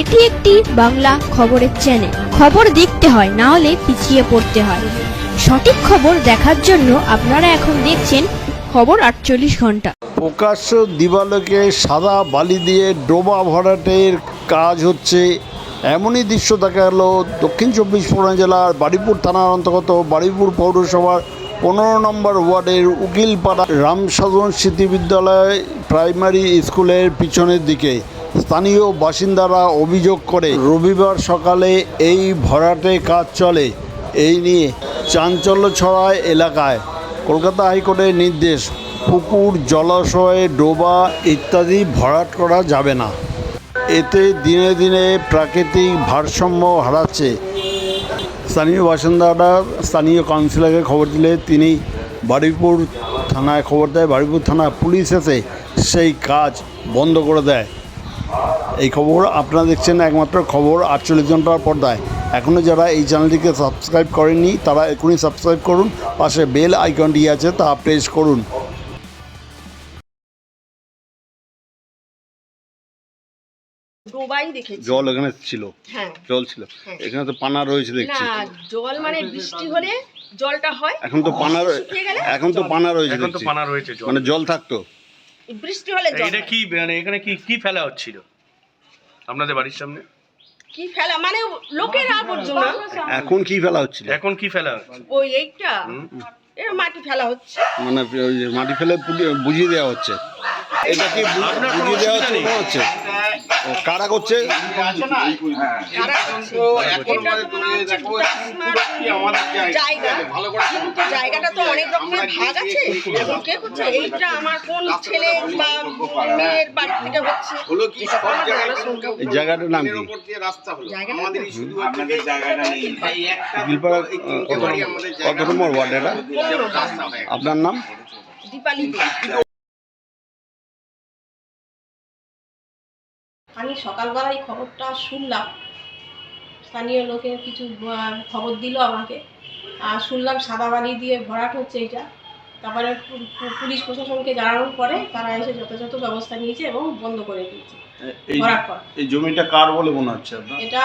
এটি একটি বাংলা খবরের চ্যানেল খবর দেখতে হয়, না হলে পিছিয়ে পড়তে হয়। সঠিক খবর দেখার জন্য আপনারা এখন দেখছেন খবর আটচল্লিশ ঘণ্টা। প্রকাশ্য দিবালোকে সাদা বালি দিয়ে ডোবা ভরাটের কাজ হচ্ছে। এমনই দৃশ্য দেখা গেল দক্ষিণ চব্বিশ পরগনা জেলার বাড়িপুর থানার অন্তর্গত বাড়িপুর পৌরসভার পনেরো নম্বর ওয়ার্ডের উকিলপাড়া রামসাধন স্মৃতি বিদ্যালয় প্রাইমারি স্কুলের পিছনের দিকে। স্থানীয় বাসিন্দারা অভিযোগ করে, রবিবার সকালে এই ভরাটে কাজ চলে। এই নিয়ে চাঞ্চল্য ছড়ায় এলাকায়। কলকাতা হাইকোর্টের নির্দেশ, পুকুর, জলাশয়ে, ডোবা ইত্যাদি ভরাট করা যাবে না। এতে দিনে দিনে প্রাকৃতিক ভারসাম্য হারাচ্ছে। স্থানীয় বাসিন্দারা, স্থানীয় কাউন্সিলরকে খবর দিলে তিনি বারুইপুর থানায় খবর দেয়। বারুইপুর থানা পুলিশ এসে সেই কাজ বন্ধ করে দেয়। এই খবর আপনারা দেখছেন একমাত্র খবর আটচল্লিশ ঘণ্টার পর্দায়। এখনও যারা এই চ্যানেলটিকে সাবস্ক্রাইব করেননি তারা এখনই সাবস্ক্রাইব করুন পাশে বেল আইকনটি আছে তা প্রেস করুন। ডোবাই দেখেছি। জল এখানে ছিল। হ্যাঁ। জল ছিল। হ্যাঁ। এখানে তো পানা রয়েছে দেখছি। জল মানে বৃষ্টি হলে জলটা হয়। এখন তো পানা রয়ে- শুকিয়ে গেলে এখন তো পানা রয়েছে এখন তো পানা রয়েছে মানে জল থাকতো। বৃষ্টি হলে জল এটা হয়। কি মানে এখানে কি কি ফেলা হচ্ছিল? আপনাদের বাড়ির সামনে? কি ফেলা? মানে লোকের আবর্জনা। এখন কি ফেলা হচ্ছিল? এখন কি ফেলা হচ্ছে? ওই এইটা। এর মাটি ফেলা হচ্ছে। মানে ওই যে মাটি ফেলে পুড়িয়ে- বুঝিয়ে দেওয়া হচ্ছে। এটা কি বু- আপনার কোনো বুঝিয়ে দেওয়া হচ্ছে? অসুবিধা মনে হচ্ছে। কারা করছে? কারা করছে? এটা তো মনে হচ্ছে ভুটাসমার জায়গা? কিন্তু জায়গাটা তো অনেক রকমের ভাগ আছে। এখন কে করছে এইটা আমার কোন ছেলে বা মেয়ের বাড়ি থেকে হচ্ছে? এটা তো আমার জানার সঙ্গে এই জায়গাটার নাম কি? কত নম্বর? ওয়ার্ড এটা? আপনার নাম? দীপালি আমি সকালবেলায় খবরটা শুনলাম। স্থানীয় লোকের কিছু খবর দিল আমাকে। আর শুনলাম সাদা বালি দিয়ে ভরাট হচ্ছে এটা। তারপরে পুলিশ প্রশাসনকে জানানোর পরে তারা এসে যথাযথ ব্যবস্থা নিয়েছে এবং বন্ধ করে দিয়েছে। এই ভরাট করা। এই জমিটা কার বলে মনে হচ্ছে আপনার? এটা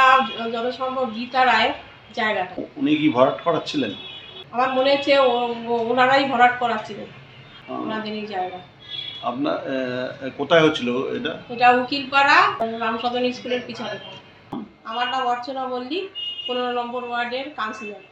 যত সম্ভব গীতা রায়ের জায়গাটা। উনি কি ভরাট করাচ্ছিলেন? আমার মনে হচ্ছে ওনারাই ভরাট করাচ্ছিলেন। ওনাদের এই জায়গা আপনার কোথায় হচ্ছিল এটা? এটা উকিলপাড়া, রামসদন স্কুলের পিছনে। আমার নাম অর্চনা মল্লিক পনেরো নম্বর ওয়ার্ডের কাউন্সিলর।